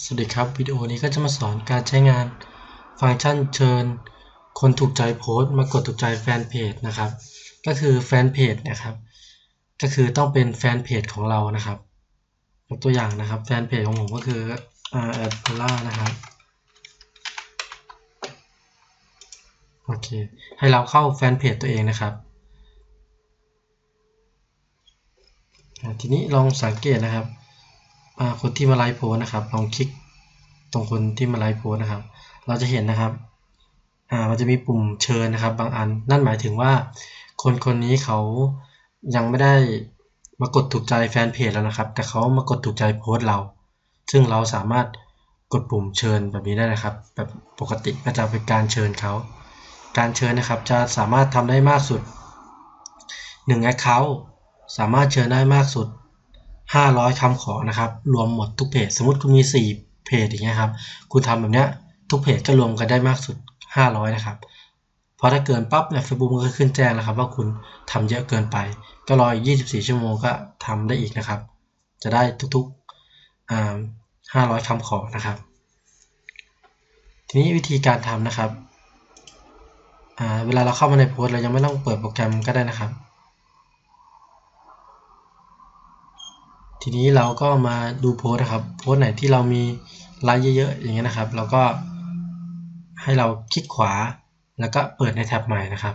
สวัสดีครับ วิดีโอนี้ก็จะมาสอนการใช้งานฟังก์ชันเชิญ คนถูกใจโพสต์มากดถูกใจแฟนเพจนะครับ ก็คือแฟนเพจนะครับ ก็คือต้องเป็นแฟนเพจของเรานะครับยกตัวอย่างนะครับแฟนเพจของผมก็คืออ่าแอดพล่านะครับโอเคให้เราเข้าแฟนเพจตัวเองนะครับทีนี้ลองสังเกตนะครับ คนที่มาไลฟ์โพสนะครับ ลองคลิกตรงคนที่มาไลฟ์โพสนะครับ เราจะเห็นนะครับมันจะมีปุ่มเชิญนะครับ บางอัน นั่นหมายถึงว่า คนคนนี้เขายังไม่ได้มากดถูกใจแฟนเพจแล้วนะครับ แต่เขามากดถูกใจโพสต์เรา ซึ่งเราสามารถกดปุ่มเชิญแบบนี้ได้นะครับ แบบปกติก็จะเป็นการเชิญเขาการเชิญนะครับจะสามารถทำได้มากสุด1 Account สามารถเชิญได้มากสุด 500คำขอนะครับ รวมหมดทุกเพจ สมมติคุณมี 4 เพจอย่างเงี้ยครับ คุณทำแบบเนี้ยทุกเพจก็รวมกันได้มากสุด 500 นะครับ เพราะถ้าเกินปั๊บเนี่ยเฟซบุ๊กมันก็ขึ้นแจ้งแล้วครับ ว่าคุณทำเยอะเกินไป ก็รออีก 24 ชั่วโมงก็ทำได้อีกนะครับ จะได้ทุกๆ500คำขอนะครับ ทีนี้วิธีการทำนะครับเวลาเราเข้ามาในโพสต์เรายังไม่ต้องเปิดโปรแกรมก็ได้นะครับ ทีนี้เราก็มาดูโพสนะครับ โพสไหนที่เรามีไลค์เยอะๆอย่างเงี้ยนะครับ เราก็ให้เราคลิกขวาแล้วก็เปิดในแท็บใหม่นะครับ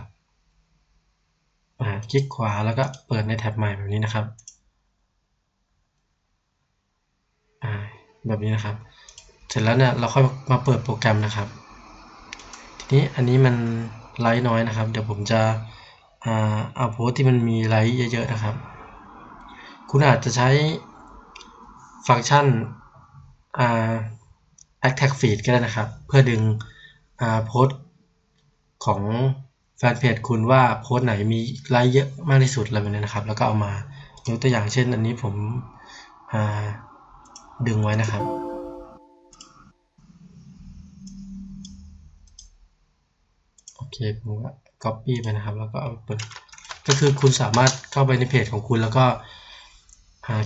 คลิกขวาแล้วก็เปิดในแท็บใหม่แบบนี้นะครับแบบนี้นะครับ เสร็จแล้วเนี่ยเราค่อยมาเปิดโปรแกรมนะครับ ทีนี้อันนี้มันไลค์น้อยนะครับ เดี๋ยวผมจะเอาโพสที่มันมีไลค์เยอะๆนะครับ คุณอาจจะใช้ฟังก์ชัน Attack Feed ก็ได้นะครับ เพื่อดึงโพสของแฟนเพจคุณว่าโพสไหนมีไลค์เยอะมากที่สุดอะไรแบบนี้นะครับ แล้วก็เอามายกตัวอย่างเช่น อันนี้ผมดึงไว้นะครับ โอเคผมก็ copy ไปนะครับ แล้วก็เอาเปิดก็คือคุณสามารถเข้าไปในเพจของคุณแล้วก็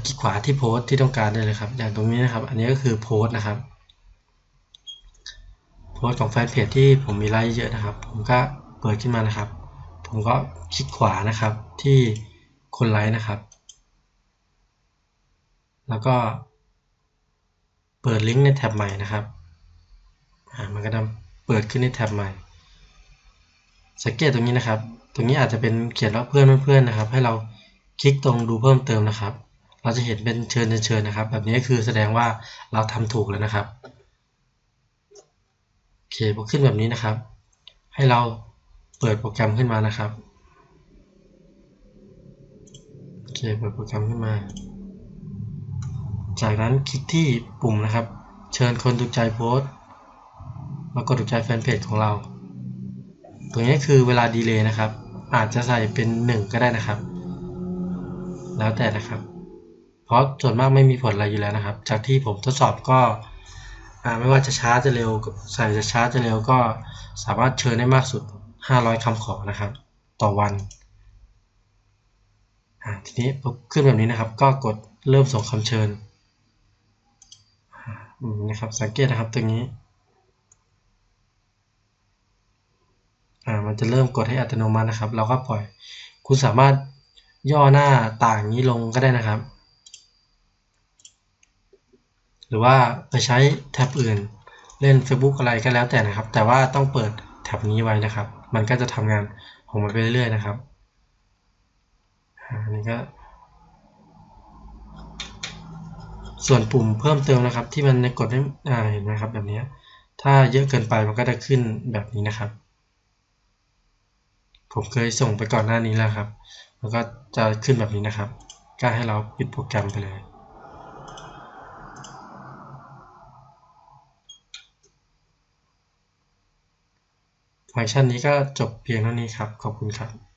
คลิกขวาที่โพสที่ต้องการได้เลยครับ อย่างตรงนี้นะครับ อันนี้ก็คือโพสนะครับ โพสของแฟนเพจที่ผมมีไลค์เยอะนะครับ ผมก็เปิดขึ้นมานะครับ ผมก็คลิกขวานะครับที่คนไลค์นะครับ แล้วก็ เปิดลิงก์ในแท็บใหม่นะครับมันก็จะเปิดขึ้นในแท็บใหม่ สังเกตตรงนี้นะครับ ตรงนี้อาจจะเป็นเขียนว่าเพื่อนเพื่อนนะครับ ให้เราคลิกตรงดูเพิ่มเติมนะครับ เราจะเห็นเป็นเชิญเชิญนะครับ แบบนี้คือแสดงว่าเราทำถูกแล้วนะครับโอเคพอขึ้นแบบนี้นะครับ ให้เราเปิดโปรแกรมขึ้นมานะครับโอเคเปิดโปรแกรมขึ้นมา จากนั้นคลิกที่ปุ่มนะครับ เชิญคนถูกใจโพสต์มากดถูกใจแฟนเพจของเรา ตรงนี้คือเวลาดีเลย์นะครับ อาจจะใส่เป็น 1 ก็ได้นะครับ แล้วแต่นะครับ ราะส่วนมากไม่มีผลอะไรอยู่แล้วนะครับ จากที่ผมทดสอบก็ไม่ว่าจะช้าจะเร็วใส่จะช้าจะเร็วก็สามารถเชิญได้มากสุด 500คำขอนะครับ ต่อวันทีนี้ขึ้นแบบนี้นะครับ ก็กดเริ่มส่งคำเชิญนะครับ สังเกตนะครับตรงนี้อมันจะเริ่มกดให้อัตโนมัตินะครับ เราก็ปล่อย คุณสามารถย่อหน้าต่างนี้ลงก็ได้นะครับ หรือว่าไปใช้แท็บอื่น เล่น Facebook อะไรก็แล้วแต่นะครับ แต่ว่าต้องเปิดแท็บนี้ไว้นะครับ มันก็จะทำงานของมันไปเรื่อยๆนะครับอันนี้ก็ส่วนปุ่มเพิ่มเติมนะครับ ที่มันกดให้เห็นไหมครับแบบนี้ ถ้าเยอะเกินไปมันก็จะขึ้นแบบนี้นะครับ ผมเคยส่งไปก่อนหน้านี้แล้วครับ แล้วก็จะขึ้นแบบนี้นะครับ ก็ให้เราปิดโปรแกรมไปเลย ฟังก์ชันนี้ก็จบเพียงเท่านี้ครับ ขอบคุณครับ